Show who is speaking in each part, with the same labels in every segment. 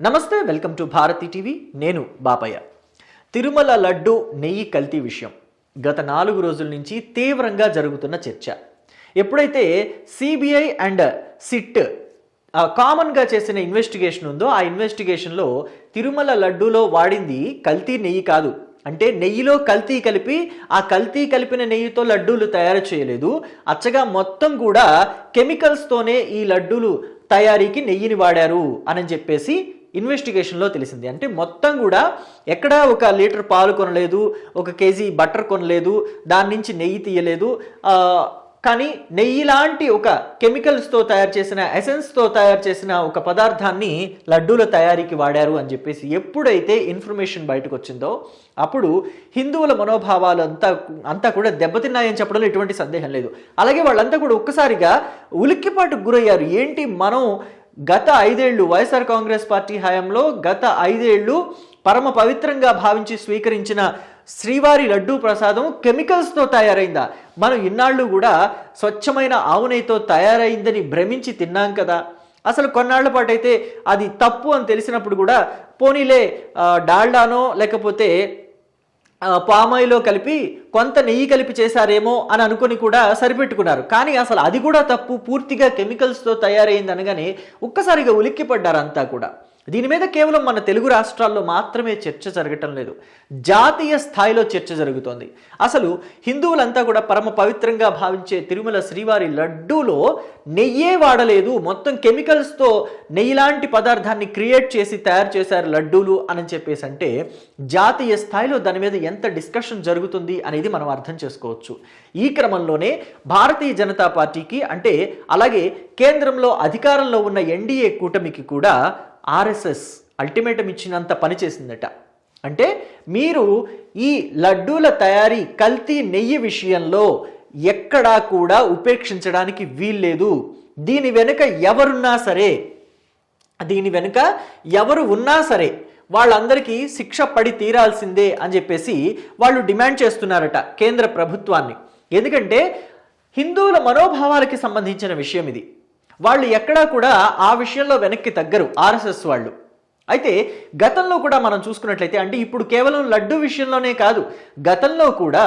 Speaker 1: నమస్తే welcome to Bharati TV. నేను బాపయ్య. తిరుమల లడ్డు నెయ్యి కల్తీ విషయం. గత నాలుగు రోజుల నుంచి తీవ్రంగా జరుగుతున్న చర్చ. ఎప్పుడైతే సిబిఐ అండ్ సిట్ కామన్గా చేసిన ఇన్వెస్టిగేషన్ ఉందో ఆ ఇన్వెస్టిగేషన్లో తిరుమల లడ్డూలో వాడింది కల్తీ నెయ్యి కాదు. అంటే నెయ్యిలో కల్తీ కలిపి ఆ కల్తీ కలిపిన నెయ్యితో లడ్డూలు తయారు చేయలేదు. అచ్చగా మొత్తం కూడా కెమికల్స్తోనే ఈ లడ్డూలు తయారీకి నెయ్యిని వాడారు అని చెప్పేసి ఇన్వెస్టిగేషన్లో తెలిసింది. అంటే మొత్తం కూడా ఎక్కడా ఒక లీటర్ పాలు కొనలేదు ఒక కేజీ బటర్ కొనలేదు దాని నుంచి నెయ్యి తీయలేదు. కానీ నెయ్యి లాంటి ఒక కెమికల్స్తో తయారు చేసిన ఎసెన్స్తో తయారు చేసిన ఒక పదార్థాన్ని లడ్డూల తయారీకి వాడారు అని చెప్పేసి ఎప్పుడైతే ఇన్ఫర్మేషన్ బయటకు వచ్చిందో అప్పుడు హిందువుల మనోభావాలు అంతా అంతా కూడా దెబ్బతిన్నాయని చెప్పడంలో ఎటువంటి సందేహం లేదు. అలాగే వాళ్ళంతా కూడా ఒక్కసారిగా ఉలిక్కిపాటుకు గురయ్యారు. ఏంటి మనం గత ఐదేళ్ళు వైఎస్ఆర్ కాంగ్రెస్ పార్టీ హయాంలో గత ఐదేళ్ళు పరమ పవిత్రంగా భావించి స్వీకరించిన శ్రీవారి లడ్డూ ప్రసాదం కెమికల్స్తో తయారైందా? మనం ఇన్నాళ్ళు కూడా స్వచ్ఛమైన ఆవునైతో తయారైందని భ్రమించి తిన్నాం కదా. అసలు కొన్నాళ్ళ పాటు అయితే అది తప్పు అని తెలిసినప్పుడు కూడా పోనీలే డాల్డానో లేకపోతే పామాయిలో కలిపి కొంత నెయ్యి కలిపి చేశారేమో అని అనుకుని కూడా సరిపెట్టుకున్నారు. కానీ అసలు అది కూడా తప్పు. పూర్తిగా కెమికల్స్తో తయారైంది అనగానే ఒక్కసారిగా ఉలిక్కిపడ్డారు అంతా కూడా. దీని మీద కేవలం మన తెలుగు రాష్ట్రాల్లో మాత్రమే చర్చ జరగటం లేదు. జాతీయ స్థాయిలో చర్చ జరుగుతోంది. అసలు హిందువులంతా కూడా పరమ పవిత్రంగా భావించే తిరుమల శ్రీవారి లడ్డూలో నెయ్యే వాడలేదు. మొత్తం కెమికల్స్తో నెయ్యి లాంటి పదార్థాన్ని క్రియేట్ చేసి తయారు చేశారు లడ్డూలు అని చెప్పేసి అంటే జాతీయ స్థాయిలో దాని మీద ఎంత డిస్కషన్ జరుగుతుంది అనేది మనం అర్థం చేసుకోవచ్చు. ఈ క్రమంలోనే భారతీయ జనతా పార్టీకి అంటే అలాగే కేంద్రంలో అధికారంలో ఉన్న ఎన్డీఏ కూటమికి కూడా ఆర్ఎస్ఎస్ అల్టిమేటం ఇచ్చినంత పని చేసిందట. అంటే మీరు ఈ లడ్డూల తయారీ కల్తీ నెయ్యి విషయంలో ఎక్కడా కూడా ఉపేక్షించడానికి వీల్లేదు. దీని వెనుక ఎవరున్నా సరే దీని వెనుక ఎవరు ఉన్నా సరే వాళ్ళందరికీ శిక్ష పడి తీరాల్సిందే అని చెప్పేసి వాళ్ళు డిమాండ్ చేస్తున్నారట కేంద్ర ప్రభుత్వాన్ని. ఎందుకంటే హిందువుల మనోభావాలకి సంబంధించిన విషయం ఇది. వాళ్ళు ఎక్కడా కూడా ఆ విషయంలో వెనక్కి తగ్గరు ఆర్ఎస్ఎస్ వాళ్ళు. అయితే గతంలో కూడా మనం చూసుకున్నట్లయితే అంటే ఇప్పుడు కేవలం లడ్డు విషయంలోనే కాదు గతంలో కూడా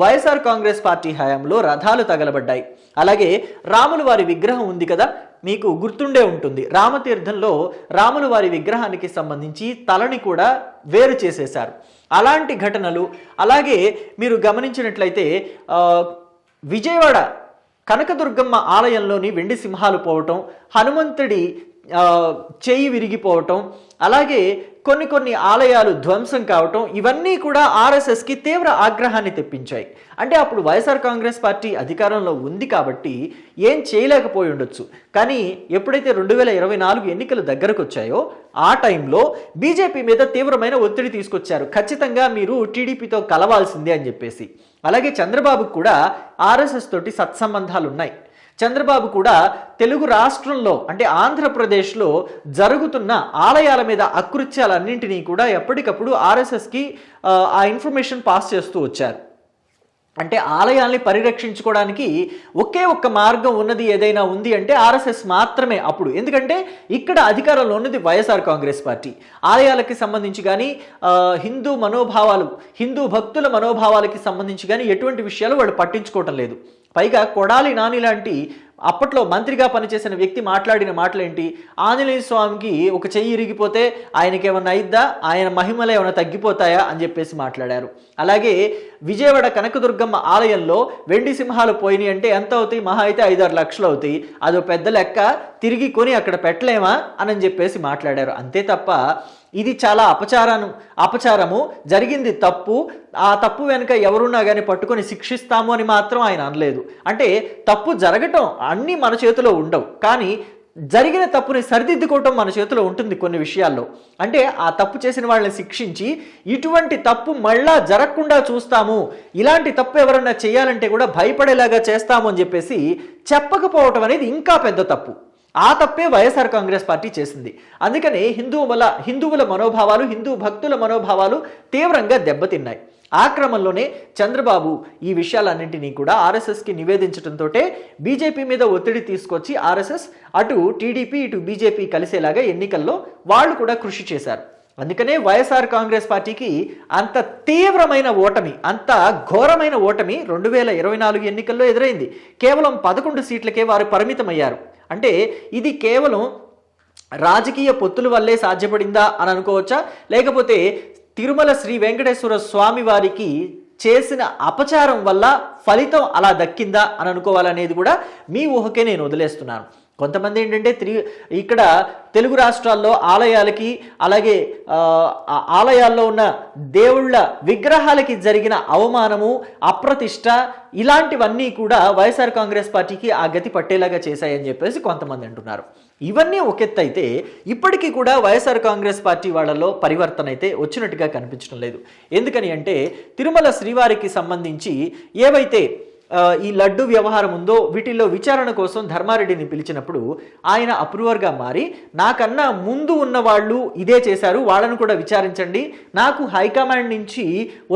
Speaker 1: వైఎస్ఆర్ కాంగ్రెస్ పార్టీ హయాంలో రథాలు తగలబడ్డాయి. అలాగే రాములు వారి విగ్రహం ఉంది కదా మీకు గుర్తుండే ఉంటుంది. రామతీర్థంలో రాములు వారి విగ్రహానికి సంబంధించి తలని కూడా వేరు చేసేశారు. అలాంటి ఘటనలు అలాగే మీరు గమనించినట్లయితే విజయవాడ కనకదుర్గమ్మ ఆలయంలోని వెండి సింహాలు పోవటం హనుమంతుడి చేయి విరిగిపోవటం అలాగే కొన్ని కొన్ని ఆలయాలు ధ్వంసం కావటం ఇవన్నీ కూడా ఆర్ఎస్ఎస్కి తీవ్ర ఆగ్రహాన్ని తెప్పించాయి. అంటే అప్పుడు వైఎస్ఆర్ కాంగ్రెస్ పార్టీ అధికారంలో ఉంది కాబట్టి ఏం చేయలేకపోయి ఉండొచ్చు. కానీ ఎప్పుడైతే రెండు వేల ఇరవై నాలుగు ఎన్నికలు దగ్గరకు వచ్చాయో ఆ టైంలో బీజేపీ మీద తీవ్రమైన ఒత్తిడి తీసుకొచ్చారు. ఖచ్చితంగా మీరు టీడీపీతో కలవాల్సిందే అని చెప్పేసి. అలాగే చంద్రబాబుకు కూడా ఆర్ఎస్ఎస్ తోటి సత్సంబంధాలు ఉన్నాయి చంద్రబాబు కూడా తెలుగు రాష్ట్రంలో అంటే ఆంధ్రప్రదేశ్లో జరుగుతున్న ఆలయాల మీద అకృత్యాలన్నింటినీ కూడా ఎప్పటికప్పుడు ఆర్ఎస్ఎస్కి ఆ ఇన్ఫర్మేషన్ పాస్ చేస్తూ వచ్చారు. అంటే ఆలయాల్ని పరిరక్షించుకోవడానికి ఒకే ఒక్క మార్గం ఉన్నది ఏదైనా ఉంది అంటే ఆర్ఎస్ఎస్ మాత్రమే అప్పుడు. ఎందుకంటే ఇక్కడ అధికారంలో ఉన్నది వైఎస్ఆర్ కాంగ్రెస్ పార్టీ. ఆలయాలకి సంబంధించి కానీ హిందూ మనోభావాలు హిందూ భక్తుల మనోభావాలకి సంబంధించి కానీ ఎటువంటి విషయాలు వాళ్ళు పట్టించుకోవటం లేదు. పైగా కొడాలి నాని లాంటి అప్పట్లో మంత్రిగా పనిచేసిన వ్యక్తి మాట్లాడిన మాటలేంటి? ఆంజనేయ స్వామికి ఒక చెయ్యి ఇరిగిపోతే ఆయనకి ఏమన్నా అయిద్దా? ఆయన మహిమలు ఏమైనా తగ్గిపోతాయా? అని చెప్పేసి మాట్లాడారు. అలాగే విజయవాడ కనకదుర్గమ్మ ఆలయంలో వెండి సింహాలు పోయినాయి అంటే ఎంత అవుతాయి? మహా అయితే ఐదారు లక్షలు అవుతాయి. అదో పెద్ద లెక్క. తిరిగి కొని అక్కడ పెట్టలేమా అని చెప్పేసి మాట్లాడారు. అంతే తప్ప ఇది చాలా అపచారాను అపచారము. జరిగింది తప్పు. ఆ తప్పు వెనుక ఎవరున్నా కానీ పట్టుకొని శిక్షిస్తాము అని మాత్రం ఆయన అనలేదు. అంటే తప్పు జరగటం అన్నీ మన చేతిలో ఉండవు. కానీ జరిగిన తప్పుని సరిదిద్దుకోవటం మన చేతిలో ఉంటుంది కొన్ని విషయాల్లో. అంటే ఆ తప్పు చేసిన వాళ్ళని శిక్షించి ఇటువంటి తప్పు మళ్ళా జరగకుండా చూస్తాము. ఇలాంటి తప్పు ఎవరన్నా చేయాలంటే కూడా భయపడేలాగా చేస్తాము అని చెప్పేసి చెప్పకపోవటం అనేది ఇంకా పెద్ద తప్పు. ఆ తప్పే వైఎస్ఆర్ కాంగ్రెస్ పార్టీ చేసింది. అందుకనే హిందువుల హిందువుల మనోభావాలు హిందూ భక్తుల మనోభావాలు తీవ్రంగా దెబ్బతిన్నాయి. ఆ క్రమంలోనే చంద్రబాబు ఈ విషయాలన్నింటినీ కూడా ఆర్ఎస్ఎస్కి నివేదించడంతో బీజేపీ మీద ఒత్తిడి తీసుకొచ్చి ఆర్ఎస్ఎస్ అటు టీడీపీ ఇటు బీజేపీ కలిసేలాగా ఎన్నికల్లో వాళ్ళు కూడా కృషి చేశారు. అందుకనే వైఎస్ఆర్ కాంగ్రెస్ పార్టీకి అంత తీవ్రమైన ఓటమి అంత ఘోరమైన ఓటమి రెండు వేల ఇరవై నాలుగు ఎన్నికల్లో ఎదురైంది. కేవలం పదకొండు సీట్లకే వారు పరిమితమయ్యారు. అంటే ఇది కేవలం రాజకీయ పొత్తుల వల్లే సాధ్యపడిందా అని అనుకోవచ్చా? లేకపోతే తిరుమల శ్రీ వెంకటేశ్వర స్వామి వారికి చేసిన అపచారం వల్ల ఫలితం అలా దక్కిందా అని అనుకోవాలనేది కూడా మీ ఊహకే నేను వదిలేస్తున్నాను. కొంతమంది ఏంటంటే త్రి ఇక్కడ తెలుగు రాష్ట్రాల్లో ఆలయాలకి అలాగే ఆలయాల్లో ఉన్న దేవుళ్ళ విగ్రహాలకి జరిగిన అవమానము అప్రతిష్ట ఇలాంటివన్నీ కూడా వైఎస్ఆర్ కాంగ్రెస్ పార్టీకి ఆ గతి పట్టేలాగా చేశాయని చెప్పేసి కొంతమంది అంటున్నారు. ఇవన్నీ ఒక ఎత్తు అయితే ఇప్పటికీ కూడా వైఎస్ఆర్ కాంగ్రెస్ పార్టీ వాళ్ళలో పరివర్తన అయితే వచ్చినట్టుగా కనిపించడం లేదు. ఎందుకని అంటే తిరుమల శ్రీవారికి సంబంధించి ఏవైతే ఈ లడ్డు వ్యవహారం ఉందో వీటిల్లో విచారణ కోసం ధర్మారెడ్డిని పిలిచినప్పుడు ఆయన అప్రూవర్గా మారి నాకన్నా ముందు ఉన్న వాళ్ళు ఇదే చేశారు వాళ్ళను కూడా విచారించండి నాకు హైకమాండ్ నుంచి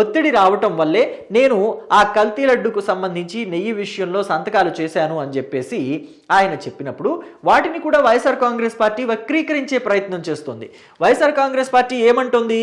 Speaker 1: ఒత్తిడి రావటం వల్లే నేను ఆ కల్తీ లడ్డుకు సంబంధించి నెయ్యి విషయంలో సంతకాలు చేశాను అని చెప్పేసి ఆయన చెప్పినప్పుడు వాటిని కూడా వైఎస్ఆర్ కాంగ్రెస్ పార్టీ వక్రీకరించే ప్రయత్నం చేస్తుంది. వైఎస్ఆర్ కాంగ్రెస్ పార్టీ ఏమంటుంది?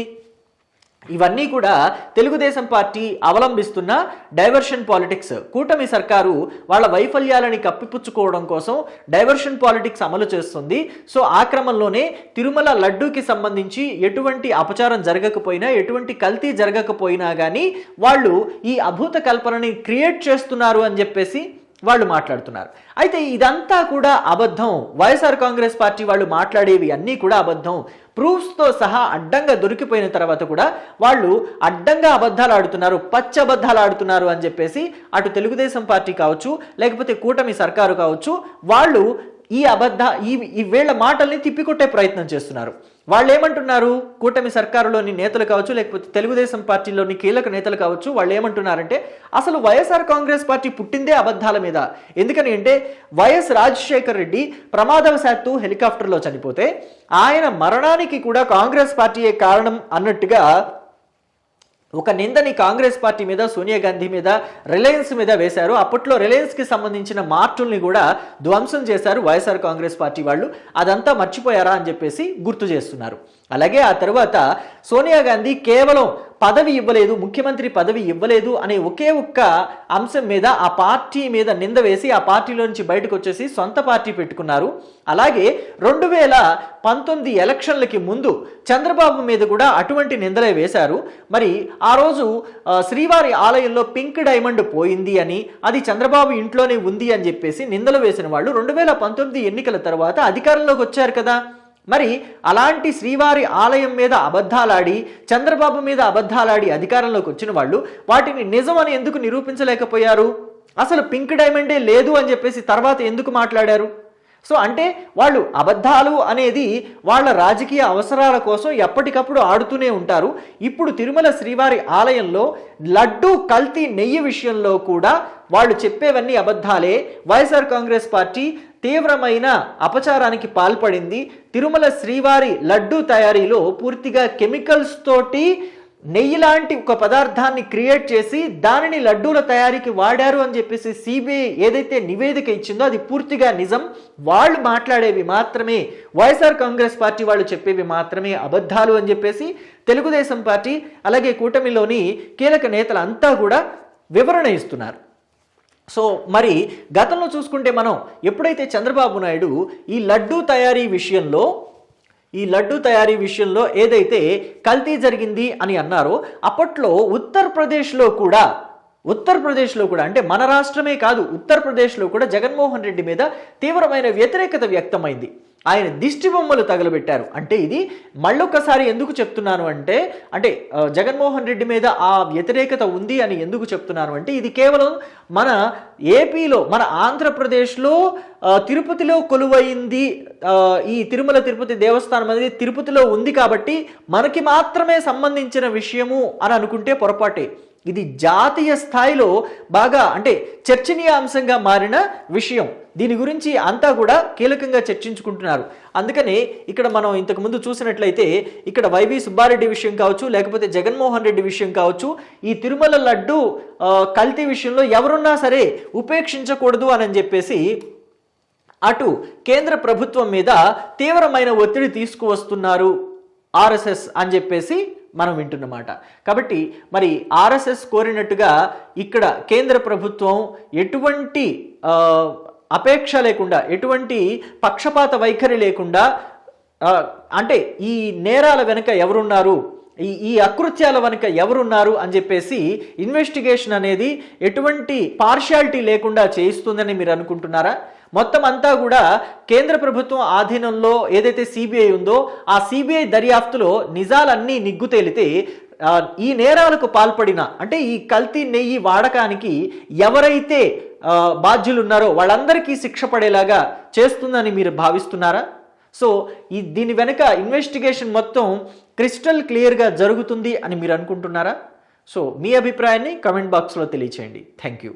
Speaker 1: ఇవన్నీ కూడా తెలుగుదేశం పార్టీ అవలంబిస్తున్న డైవర్షన్ పాలిటిక్స్. కూటమి సర్కారు వాళ్ళ వైఫల్యాలని కప్పిపుచ్చుకోవడం కోసం డైవర్షన్ పాలిటిక్స్ అమలు చేస్తుంది. సో ఆ క్రమంలోనే తిరుమల లడ్డూకి సంబంధించి ఎటువంటి అపచారం జరగకపోయినా ఎటువంటి కల్తీ జరగకపోయినా కానీ వాళ్ళు ఈ అభూత కల్పనని క్రియేట్ చేస్తున్నారు అని చెప్పేసి వాళ్ళు మాట్లాడుతున్నారు. అయితే ఇదంతా కూడా అబద్ధం. వైఎస్ఆర్ కాంగ్రెస్ పార్టీ వాళ్ళు మాట్లాడేవి అన్నీ కూడా అబద్ధం. ప్రూఫ్స్తో సహా అడ్డంగా దొరికిపోయిన తర్వాత కూడా వాళ్ళు అడ్డంగా అబద్ధాలు ఆడుతున్నారు పచ్చ అబద్ధాలు ఆడుతున్నారు అని చెప్పేసి అటు తెలుగుదేశం పార్టీ కావచ్చు లేకపోతే కూటమి సర్కారు కావచ్చు వాళ్ళు ఈ అబద్ధ ఈ ఈ వీళ్ళ మాటల్ని తిప్పికొట్టే ప్రయత్నం చేస్తున్నారు. వాళ్ళు ఏమంటున్నారు కూటమి సర్కారులోని నేతలు కావచ్చు లేకపోతే తెలుగుదేశం పార్టీలోని కీలక నేతలు కావచ్చు వాళ్ళు ఏమంటున్నారంటే అసలు వైఎస్ఆర్ కాంగ్రెస్ పార్టీ పుట్టిందే అబద్ధాల మీద. ఎందుకని అంటే వైఎస్ రాజశేఖర్ రెడ్డి ప్రమాదవశాత్తు హెలికాప్టర్లో చనిపోతే ఆయన మరణానికి కూడా కాంగ్రెస్ పార్టీయే కారణం అన్నట్టుగా ఒక నిందని కాంగ్రెస్ పార్టీ మీద సోనియా గాంధీ మీద రిలయన్స్ మీద వేశారు. అప్పట్లో రిలయన్స్కి సంబంధించిన మార్టుల్ని కూడా ధ్వంసం చేశారు వైఎస్ఆర్ కాంగ్రెస్ పార్టీ వాళ్ళు. అదంతా మర్చిపోయారా అని చెప్పేసి గుర్తు చేస్తున్నారు. అలాగే ఆ తర్వాత సోనియా గాంధీ కేవలం పదవి ఇవ్వలేదు ముఖ్యమంత్రి పదవి ఇవ్వలేదు అనే ఒకే ఒక్క అంశం మీద ఆ పార్టీ మీద నింద వేసి ఆ పార్టీలో నుంచి బయటకు వచ్చేసి సొంత పార్టీ పెట్టుకున్నారు. అలాగే రెండు వేల పంతొమ్మిది ఎలక్షన్లకి ముందు చంద్రబాబు మీద కూడా అటువంటి నిందలే వేశారు. మరి ఆ రోజు శ్రీవారి ఆలయంలో పింక్ డైమండ్ పోయింది అని అది చంద్రబాబు ఇంట్లోనే ఉంది అని చెప్పేసి నిందలు వేసిన వాళ్ళు రెండు వేల పంతొమ్మిది ఎన్నికల తర్వాత అధికారంలోకి వచ్చారు కదా. మరి అలాంటి శ్రీవారి ఆలయం మీద అబద్ధాలాడి చంద్రబాబు మీద అబద్ధాలాడి అధికారంలోకి వచ్చిన వాళ్ళు వాటిని నిజం అని ఎందుకు నిరూపించలేకపోయారు? అసలు పింక్ డైమండే లేదు అని చెప్పేసి తర్వాత ఎందుకు మాట్లాడారు? సో అంటే వాళ్ళు అబద్ధాలు అనేది వాళ్ళ రాజకీయ అవసరాల కోసం ఎప్పటికప్పుడు ఆడుతూనే ఉంటారు. ఇప్పుడు తిరుమల శ్రీవారి ఆలయంలో లడ్డు కల్తీ నెయ్యి విషయంలో కూడా వాళ్ళు చెప్పేవన్నీ అబద్ధాలే. వైఎస్ఆర్ కాంగ్రెస్ పార్టీ తీవ్రమైన అపచారానికి పాల్పడింది. తిరుమల శ్రీవారి లడ్డూ తయారీలో పూర్తిగా కెమికల్స్ తోటి నెయ్యి లాంటి ఒక పదార్థాన్ని క్రియేట్ చేసి దానిని లడ్డూల తయారీకి వాడారు అని చెప్పేసి సిబిఐ ఏదైతే నివేదిక ఇచ్చిందో అది పూర్తిగా నిజం. వాళ్ళు మాట్లాడేవి మాత్రమే. వైఎస్ఆర్ కాంగ్రెస్ పార్టీ వాళ్ళు చెప్పేవి మాత్రమే అబద్ధాలు అని చెప్పేసి తెలుగుదేశం పార్టీ అలాగే కూటమిలోని కీలక నేతలు అంతా కూడా వివరణ ఇస్తున్నారు. సో మరి గతంలో చూసుకుంటే మనం ఎప్పుడైతే చంద్రబాబు నాయుడు ఈ లడ్డూ తయారీ విషయంలో ఈ లడ్డు తయారీ విషయంలో ఏదైతే కల్తీ జరిగింది అని అన్నారో అప్పట్లో ఉత్తరప్రదేశ్లో కూడా ఉత్తరప్రదేశ్లో కూడా అంటే మన రాష్ట్రమే కాదు ఉత్తరప్రదేశ్లో కూడా జగన్మోహన్ రెడ్డి మీద తీవ్రమైన వ్యతిరేకత వ్యక్తమైంది. ఆయన దిష్టి బొమ్మలు తగలబెట్టారు. అంటే ఇది మళ్ళొక్కసారి ఎందుకు చెప్తున్నాను అంటే అంటే జగన్మోహన్ రెడ్డి మీద ఆ వ్యతిరేకత ఉంది అని ఎందుకు చెప్తున్నాను అంటే ఇది కేవలం మన ఏపీలో మన ఆంధ్రప్రదేశ్లో తిరుపతిలో కొలువైంది ఈ తిరుమల తిరుపతి దేవస్థానం అనేది తిరుపతిలో ఉంది కాబట్టి మనకి మాత్రమే సంబంధించిన విషయము అని అనుకుంటే పొరపాటే. ఇది జాతీయ స్థాయిలో బాగా అంటే చర్చనీయాంశంగా మారిన విషయం. దీని గురించి అంతా కూడా కీలకంగా చర్చించుకుంటున్నారు. అందుకనే ఇక్కడ మనం ఇంతకుముందు చూసినట్లయితే ఇక్కడ వైవి సుబ్బారెడ్డి విషయం కావచ్చు లేకపోతే జగన్మోహన్ రెడ్డి విషయం కావచ్చు ఈ తిరుమల లడ్డు కల్తీ విషయంలో ఎవరున్నా సరే ఉపేక్షించకూడదు అని చెప్పేసి అటు కేంద్ర ప్రభుత్వం మీద తీవ్రమైన ఒత్తిడి తీసుకువస్తున్నారు ఆర్ఎస్ఎస్ అని చెప్పేసి మనం వింటున్నమాట. కాబట్టి మరి ఆర్ఎస్ఎస్ కోరినట్టుగా ఇక్కడ కేంద్ర ప్రభుత్వం ఎటువంటి అపేక్ష లేకుండా ఎటువంటి పక్షపాత వైఖరి లేకుండా అంటే ఈ నేరాల వెనుక ఎవరున్నారు ఈ ఈ అకృత్యాల వెనుక ఎవరున్నారు అని చెప్పేసి ఇన్వెస్టిగేషన్ అనేది ఎటువంటి పార్షియాలిటీ లేకుండా చేయిస్తుందని మీరు అనుకుంటున్నారా? మొత్తం అంతా కూడా కేంద్ర ప్రభుత్వం ఆధీనంలో ఏదైతే సిబిఐ ఉందో ఆ సిబిఐ దర్యాప్తులో నిజాలన్నీ నిగ్గు తేలితే ఈ నేరాలకు పాల్పడిన అంటే ఈ కల్తీ నెయ్యి వాడకానికి ఎవరైతే బాధ్యులు ఉన్నారో వాళ్ళందరికీ శిక్ష పడేలాగా చేస్తుందని మీరు భావిస్తున్నారా? సో ఈ దీని వెనుక ఇన్వెస్టిగేషన్ మొత్తం క్రిస్టల్ క్లియర్గా జరుగుతుంది అని మీరు అనుకుంటున్నారా? సో మీ అభిప్రాయాన్ని కమెంట్ బాక్స్లో తెలియచేయండి. Thank you